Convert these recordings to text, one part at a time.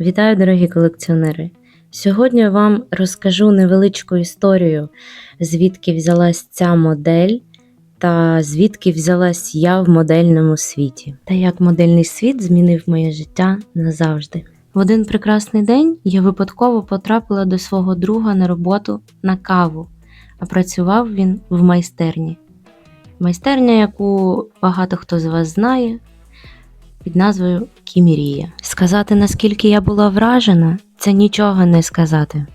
Вітаю, дорогі колекціонери! Сьогодні я вам розкажу невеличку історію, звідки взялась ця модель та звідки взялась я в модельному світі, та як модельний світ змінив моє життя назавжди. В один прекрасний день я випадково потрапила до свого друга на роботу на каву, а працював він в майстерні. Майстерня, яку багато хто з вас знає, під назвою Кімірія. Сказати, наскільки я була вражена, це нічого не сказати.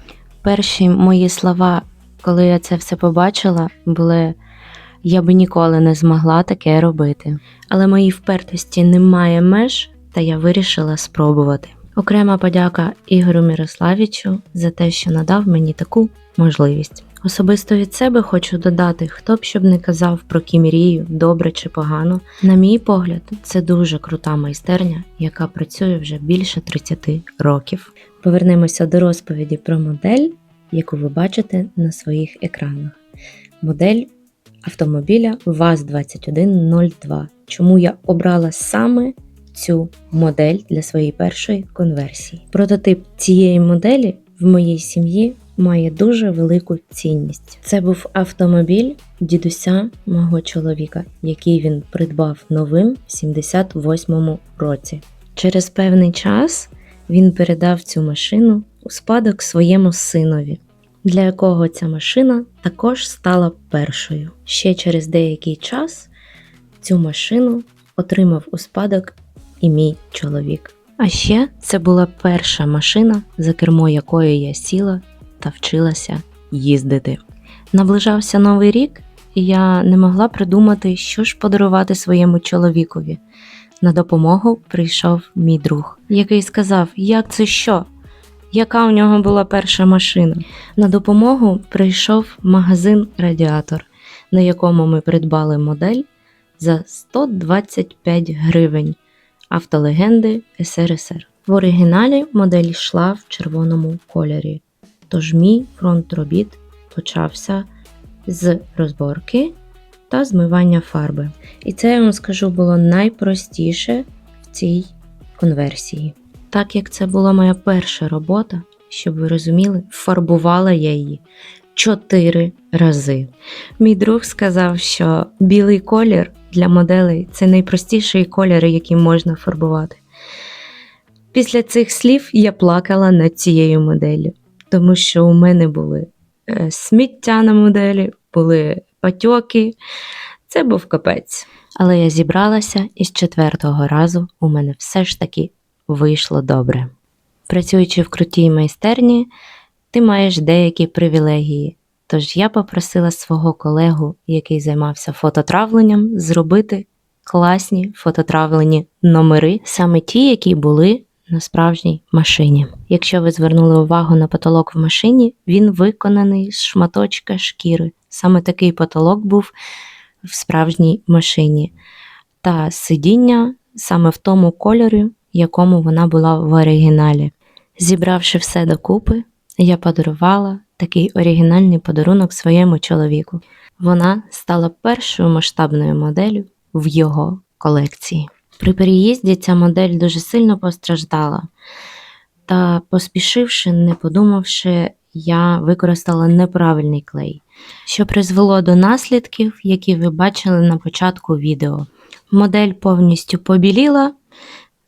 Перші мої слова, коли я це все побачила, були я би ніколи не змогла таке робити. Але моїй впертості немає меж, та я вирішила спробувати. Окрема подяка Ігорю Мирославічу за те, що надав мені таку можливість. Особисто від себе хочу додати, хто б щоб не казав про кімірію, добре чи погано. На мій погляд, це дуже крута майстерня, яка працює вже більше 30 років. Повернемося до розповіді про модель, яку ви бачите на своїх екранах. Модель автомобіля ВАЗ-2102. Чому я обрала саме цю модель для своєї першої конверсії? Прототип цієї моделі в моїй сім'ї має дуже велику цінність. Це був автомобіль дідуся мого чоловіка, який він придбав новим в 78-му році. Через певний час він передав цю машину у спадок своєму синові, для якого ця машина також стала першою. Ще через деякий час цю машину отримав у спадок і мій чоловік. А ще це була перша машина, за кермо якої я сіла та вчилася їздити. Наближався новий рік, і я не могла придумати, що ж подарувати своєму чоловікові. На допомогу прийшов мій друг, який сказав, як це що? Яка у нього була перша машина? На допомогу прийшов магазин Радіатор, на якому ми придбали модель за 125 гривень автолегенди СРСР. В оригіналі модель йшла в червоному кольорі. Тож мій фронт робіт почався з розборки та змивання фарби. І це я вам скажу було найпростіше в цій конверсії. Так як це була моя перша робота, щоб ви розуміли, фарбувала я її чотири рази. Мій друг сказав, що білий колір для моделей це найпростіший колір, який можна фарбувати. Після цих слів я плакала над цією моделлю тому що у мене були е, сміття на моделі, були патьоки. Це був капець. Але я зібралася і з четвертого разу у мене все ж таки вийшло добре. Працюючи в крутій майстерні, ти маєш деякі привілегії. Тож я попросила свого колегу, який займався фототравленням, зробити класні фототравлені номери, саме ті, які були на справжній машині. Якщо ви звернули увагу на потолок в машині, він виконаний з шматочка шкіри. Саме такий потолок був в справжній машині. Та сидіння саме в тому кольорі, якому вона була в оригіналі. Зібравши все докупи, я подарувала такий оригінальний подарунок своєму чоловіку. Вона стала першою масштабною моделлю в його колекції. При переїзді ця модель дуже сильно постраждала, та, поспішивши, не подумавши, я використала неправильний клей, що призвело до наслідків, які ви бачили на початку відео. Модель повністю побіліла,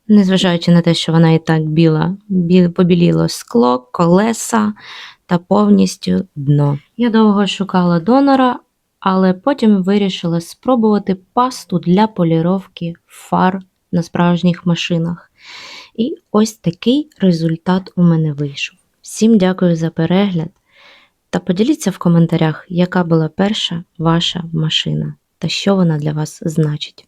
незважаючи на те, що вона і так біла, побіліло скло, колеса та повністю дно. Я довго шукала донора, але потім вирішила спробувати пасту для поліровки фар на справжніх машинах. І ось такий результат у мене вийшов. Всім дякую за перегляд та поділіться в коментарях, яка була перша ваша машина та що вона для вас значить.